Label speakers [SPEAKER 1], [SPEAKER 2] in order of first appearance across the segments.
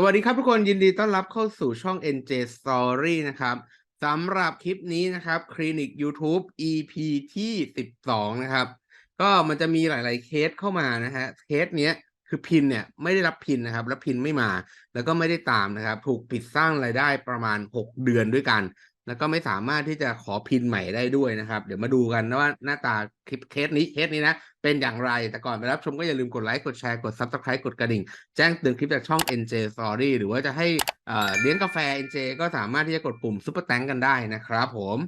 [SPEAKER 1] สวัสดีครับทุกคนยินดีต้อนรับเข้าสู่ช่อง NJ Story นะครับสำหรับคลิปนี้นะครับคลินิก YouTube EP ที่ 12 นะครับ ก็มันจะมีหลาย ๆ เคสเข้ามานะฮะเคสเนี้ยคือพินเนี่ยไม่ได้รับพินนะครับ แล้วพินไม่มา แล้วก็ไม่ได้ตามนะครับ ถูกปิดสร้างรายได้ประมาณ 6 เดือนด้วยกัน แล้วก็ไม่สามารถที่จะขอพินใหม่ได้ด้วยนะครับ เดี๋ยวมาดูกันนะว่าหน้าตาคลิปเคสนี้เคสนี้นะ เป็นอย่างไร แต่ก่อนไปรับชมก็อย่าลืมกดไลค์ กดแชร์ กด Subscribe กดกระดิ่ง แจ้งเตือนคลิปจากช่อง NJ Story หรือว่าจะให้เลี้ยงกาแฟ NJ ก็สามารถที่จะกดปุ่ม Super Thank กันได้นะครับผม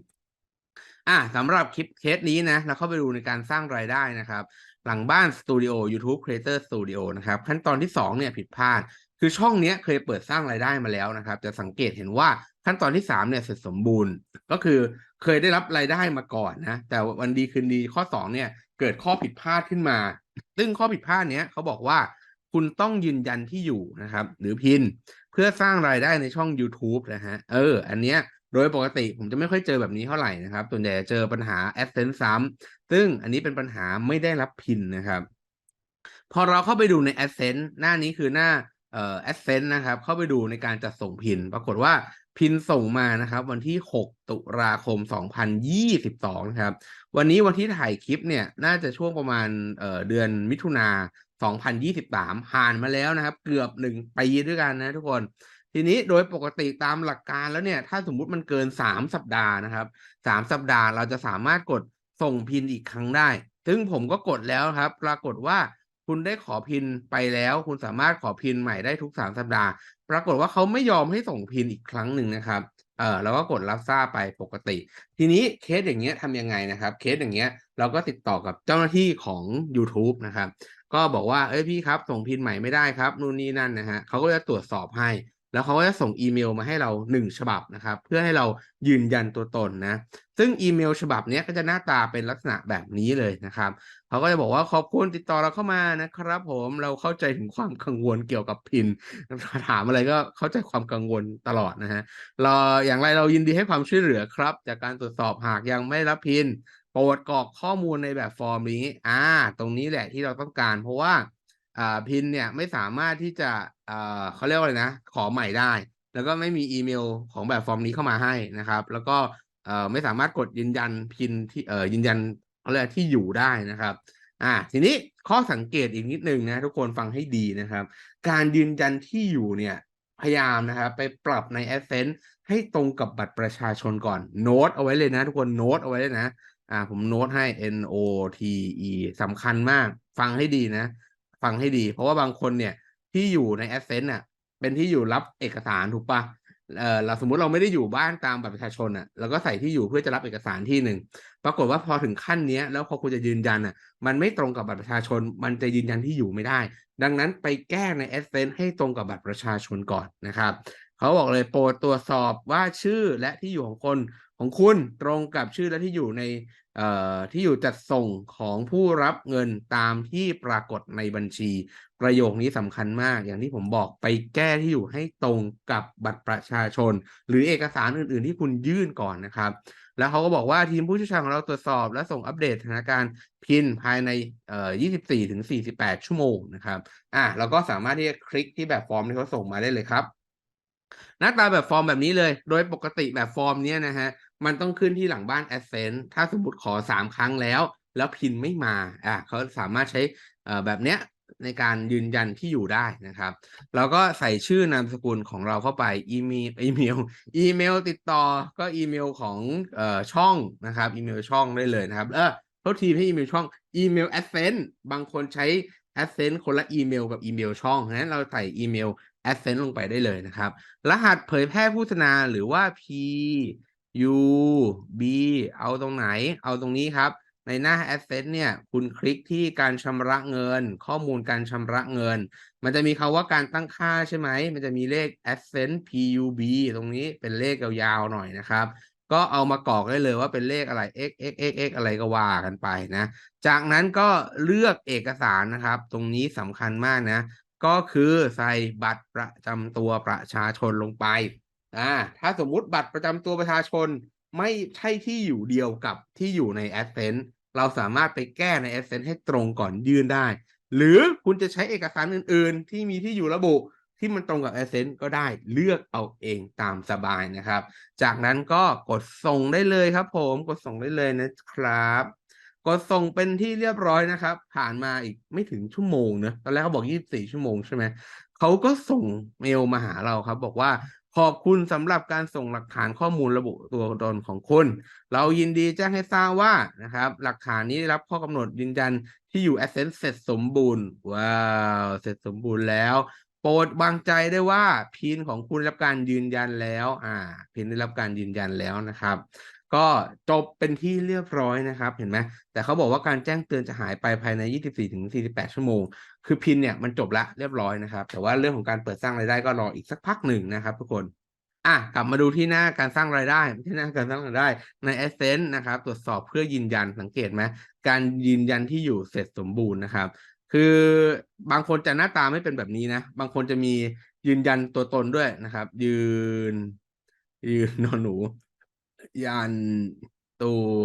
[SPEAKER 1] อะสำหรับคลิปเคสนี้นะ เราเข้าไปดูในการสร้างรายได้นะครับ หลังบ้านสตูดิโอ YouTube Creator Studio นะครับ ขั้นตอนที่ 2 เนี่ยผิดพลาด คือช่องเนี้ยเคยเปิดสร้างรายได้มาแล้วนะครับ จะสังเกตเห็นว่าขั้นตอนที่ 3 เนี่ยเสร็จสมบูรณ์ ก็คือเคยได้รับรายได้มาก่อนนะ แต่วันดีคืนดีข้อ 2 เนี่ยเกิดข้อผิดพลาดขึ้นมา ซึ่งข้อผิดพลาดเนี้ยเขาบอกว่าคุณต้องยืนยันที่อยู่นะครับ หรือพินเพื่อสร้างรายได้ในช่อง YouTube นะฮะเออ อันเนี้ย โดยปกติผมจะไม่ค่อยเจอแบบนี้เท่าไหร่นะครับส่วนใหญ่จะเจอปัญหา AdSense ซ้ำซึ่งอันนี้เป็นปัญหาไม่ได้รับพินนะครับ พอเราเข้าไปดูใน AdSense หน้านี้คือหน้าเอ่อ AdSense นะครับ เข้าไปดูในการจัดส่งพิน ปรากฏว่าพินส่งมานะครับ วันที่ 6 ตุลาคม 2022 นะครับ วันนี้วันที่ถ่ายคลิปเนี่ย น่าจะช่วงประมาณเอ่อเดือนมิถุนา2023 ผ่านมาแล้วนะครับ เกือบ1ปีด้วยกันนะทุกคน ทีนี้โดยปกติตามหลักการแล้วเนี่ย ถ้าสมมุติมันเกิน3สัปดาห์นะครับ3สัปดาห์เราจะสามารถกดส่งพินอีกครั้งได้ ซึ่งผมก็กดแล้วครับ ปรากฏว่าคุณได้ขอพินไปแล้ว คุณสามารถขอพินใหม่ได้ทุก3สัปดาห์ ปรากฏว่าเขาไม่ยอมให้ส่งพินอีกครั้งหนึ่งนะครับเออเราก็กดรับทราบไปปกติ ทีนี้เคสอย่างเงี้ยทำยังไงนะครับ เคสอย่างเงี้ยเราก็ติดต่อกับเจ้าหน้าที่ของ YouTube นะครับ ก็บอกว่าเอ้ยพี่ครับ ส่งพินใหม่ไม่ได้ครับ นู่นนี่นั่นนะฮะเขาก็จะตรวจสอบให้ แล้วเขาก็จะส่งอีเมลมาให้เรา1ฉบับนะครับ เพื่อให้เรายืนยันตัวตนนะ ซึ่งอีเมลฉบับนี้ก็จะหน้าตาเป็นลักษณะแบบนี้เลยนะครับเขาก็จะบอกว่าขอบคุณติดต่อเราเข้ามานะครับ ผมเราเข้าใจถึงความกังวลเกี่ยวกับพินถามอะไรก็เข้าใจความกังวลตลอดนะฮะเราอย่างไรเรายินดีให้ความช่วยเหลือครับ จากการตรวจสอบหากยังไม่รับพินโปรดกรอกข้อมูลในแบบฟอร์มนี้ อ่า ตรงนี้แหละที่เราต้องการ เพราะว่า อ่าพินเนี่ยไม่สามารถที่จะอ่าเขาเรียกว่าอะไรนะ ขอใหม่ได้ แล้วก็ไม่มีอีเมลของแบบฟอร์มนี้เข้ามาให้นะครับ แล้วก็เอ่อไม่สามารถกดยืนยันพินที่เอ่อยืนยันเขาเรียกที่อยู่ได้นะครับอ่าทีนี้ข้อสังเกตอีกนิดหนึ่งนะทุกคนฟังให้ดีนะครับ การยืนยันที่อยู่เนี่ยพยายามนะครับไปปรับใน AdSense ให้ตรงกับบัตรประชาชนก่อนโน้ตเอาไว้เลยนะ ทุกคนโน้ตเอาไว้เลยนะอ่าผมโน้ตให้ N O T E สำคัญมาก ฟังให้ดีนะ ฟังให้ดี เพราะว่าบางคนเนี่ยที่อยู่ใน AdSense น่ะเป็นที่อยู่รับเอกสารถูกปะเอ่อเราสมมุติเราไม่ได้อยู่บ้านตามบัตรประชาชนอะเราก็ใส่ที่อยู่เพื่อจะรับเอกสารที่หนึ่งปรากฏว่าพอถึงขั้นเนี้ยแล้วพอคุณจะยืนยันอะ มันไม่ตรงกับบัตรประชาชน มันจะยืนยันที่อยู่ไม่ได้ ดังนั้นไปแก้ในแอสเซนต์ให้ตรงกับบัตรประชาชนก่อนนะครับ เขาบอกเลยโปรดตรวจสอบว่าชื่อและที่อยู่ของคนของคุณตรงกับชื่อและที่อยู่ในที่อยู่จัดส่งของผู้รับเงินตามที่ปรากฏในบัญชี ประโยคนี้สำคัญมาก อย่างที่ผมบอกไปแก้ที่อยู่ให้ตรงกับบัตรประชาชน หรือเอกสารอื่น ๆ ที่คุณยื่นก่อนนะครับ แล้วเขาก็บอกว่าทีมผู้เชี่ยวชาญของเราตรวจสอบ และส่งอัปเดตสถานการณ์พินภายใน 24-48 ชั่วโมงนะครับอ่าเราก็สามารถที่จะคลิกที่แบบฟอร์มที่เขาส่งมาได้เลยครับ หน้าตาแบบฟอร์มแบบนี้เลย โดยปกติแบบฟอร์มเนี้ยนะฮะ มันต้องขึ้นที่หลังบ้าน AdSense ถ้าสมมติขอ3ครั้งแล้ว แล้วพินไม่มา อ่าเขาสามารถใช้แบบเนี้ยในการยืนยันที่อยู่ได้นะครับ เราก็ใส่ชื่อนามสกุลของเราเข้าไปอีเมลอีเมลอีเมลติดต่อก็อีเมลของออช่องนะครับอีเมลช่องได้เลยนะครับเออโทษทีไม่ใช่อีเมลช่องอีเมล AdSense บางคนใช้ AdSense คนละอีเมลกับอีเมลช่องฉะนั้นเราใส่อีเมล AdSense ลงไปได้เลยนะครับ รหัสเผยแพร่โฆษณาหรือว่า P U B เอาตรงไหน เอาตรงนี้ครับ ในหน้า AdSense เนี่ย คุณคลิกที่การชำระเงิน ข้อมูลการชำระเงิน มันจะมีคำว่าการตั้งค่าใช่ไหม มันจะมีเลข AdSense PUB ตรงนี้เป็นเลขยาวๆหน่อยนะครับก็เอามากรอกได้เลยว่าเป็นเลขอะไร x x x x อะไรก็ว่ากันไปนะ จากนั้นก็เลือกเอกสารนะครับ ตรงนี้สำคัญมากนะ ก็คือใส่บัตรประจำตัวประชาชนลงไปอ่าถ้าสมมุติบัตรประจำตัวประชาชนไม่ใช่ที่อยู่เดียวกับที่อยู่ใน AdSense เราสามารถไปแก้ใน AdSense ให้ตรงก่อนยื่นได้ หรือคุณจะใช้เอกสารอื่น ๆ ที่มีที่อยู่ระบุที่มันตรงกับ Essence ก็ได้เลือกเอาเองตามสบายนะครับ จากนั้นก็กดส่งได้เลยครับผมกดส่งได้เลยนะครับ กดส่งเป็นที่เรียบร้อยนะครับ ผ่านมาอีกไม่ถึงชั่วโมงเนอะตอนแรกเขาบอก 24 ชั่วโมงใช่ไหมเขาก็ส่งเมลมาหาเราครับ บอกว่าขอบคุณสำหรับการส่งหลักฐานข้อมูลระบุตัวตนของคุณ เรายินดีแจ้งให้ทราบว่านะครับ หลักฐานนี้ได้รับข้อกำหนดยืนยันที่อยู่ Essence เสร็จสมบูรณ์ ว้าว เสร็จสมบูรณ์แล้ว โปรดวางใจได้ว่าพินของคุณได้รับการยืนยันแล้ว อ่าพินได้รับการยืนยันแล้วนะครับ ก็จบเป็นที่เรียบร้อยนะครับ เห็นไหมแต่เขาบอกว่าการแจ้งเตือนจะหายไปภายใน 24ถึง48 ชั่วโมง คือพินเนี่ยมันจบละเรียบร้อยนะครับ แต่ว่าเรื่องของการเปิดสร้างรายได้ก็รออีกสักพักหนึ่งนะครับ ทุกคนอะกลับมาดูที่หน้าการสร้างรายได้ที่หน้าการสร้างรายได้ใน Essence นะครับ ตรวจสอบเพื่อยืนยันสังเกตไหมการยืนยันที่อยู่เสร็จสมบูรณ์นะครับ คือบางคนจะหน้าตาไม่เป็นแบบนี้นะ บางคนจะมียืนยันตัวตนด้วยนะครับ ยืน ยืนนอนหนู ยันตัว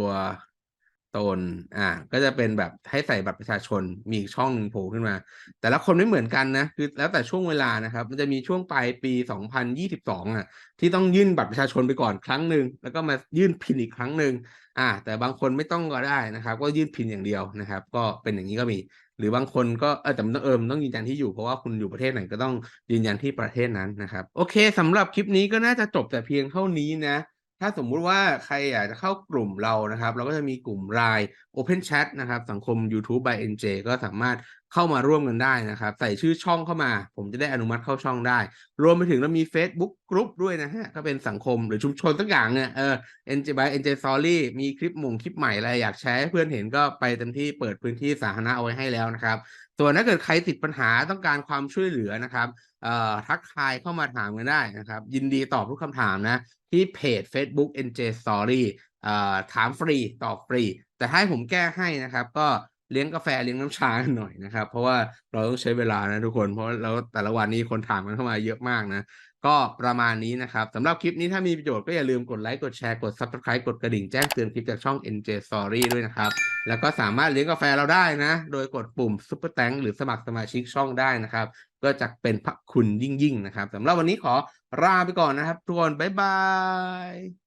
[SPEAKER 1] ตน อ่า ก็จะเป็นแบบให้ใส่บัตรประชาชน มีช่องหนึ่งโผล่ขึ้นมา แต่ละคนไม่เหมือนกันนะ คือแล้วแต่ช่วงเวลานะครับ มันจะมีช่วงปลายปี 2022 อะ ที่ต้องยื่นบัตรประชาชนไปก่อนครั้งหนึ่ง แล้วก็มายื่นพินอีกครั้งหนึ่งอ่า แต่บางคนไม่ต้องก็ได้นะครับ ก็ยื่นพินอย่างเดียวนะครับ ก็เป็นอย่างนี้ก็มี หรือบางคนก็เออแต่มันต้องเอิมต้องยืนยันที่อยู่ เพราะว่าคุณอยู่ประเทศไหนก็ต้องยืนยันที่ประเทศนั้นนะครับ โอเคสำหรับคลิปนี้ก็น่าจะจบแต่เพียงเท่านี้นะ ถ้าสมมุติว่าใครอยากจะเข้ากลุ่มเรานะครับ เราก็จะมีกลุ่มไลน์ Open Chat นะครับ สังคม YouTube by NJ ก็สามารถ เข้ามาร่วมกันได้นะครับ ใส่ชื่อช่องเข้ามา ผมจะได้อนุมัติเข้าช่องได้ รวมไปถึงเรามี Facebook กลุ่มด้วยนะฮะ ก็เป็นสังคมหรือชุมชนสักอย่างเนี่ยเออ NJ by NJ Story มีคลิปหมงคลิปใหม่อะไรอยากแชร์ให้เพื่อนเห็นก็ไปเต็มที่เปิดพื้นที่สาธารณะเอาไว้ให้แล้วนะครับส่วนถ้าเกิดใครติดปัญหาต้องการความช่วยเหลือนะครับเอ่อทักทายเข้ามาถามกันได้นะครับ ยินดีตอบทุกคำถามนะ ที่เพจ Facebook NJ Story เอ่อถามฟรีตอบฟรี แต่ถ้าให้ผมแก้ให้นะครับ ก็ เลี้ยงกาแฟเลี้ยงน้ำชาหน่อยนะครับ เพราะว่าเราต้องใช้เวลานะทุกคน เพราะแล้วแต่ละวันนี้คนถามกันเข้ามาเยอะมากนะ ก็ประมาณนี้นะครับสำหรับคลิปนี้ถ้ามีประโยชน์ก็อย่าลืมกดไลค์กดแชร์กด Subscribe กดกระดิ่งแจ้งเตือนคลิปจากช่อง NJ Story ด้วยนะครับ แล้วก็สามารถเลี้ยงกาแฟเราได้นะ โดยกดปุ่ม Super t a n k หรือสมัครสมาชิกช่องได้นะครับ ก็จะเป็นพระคุณยิ่งๆนะครับสำหรับวันนี้ขอลาไปก่อนนะครับทุกคนบ๊ายบาย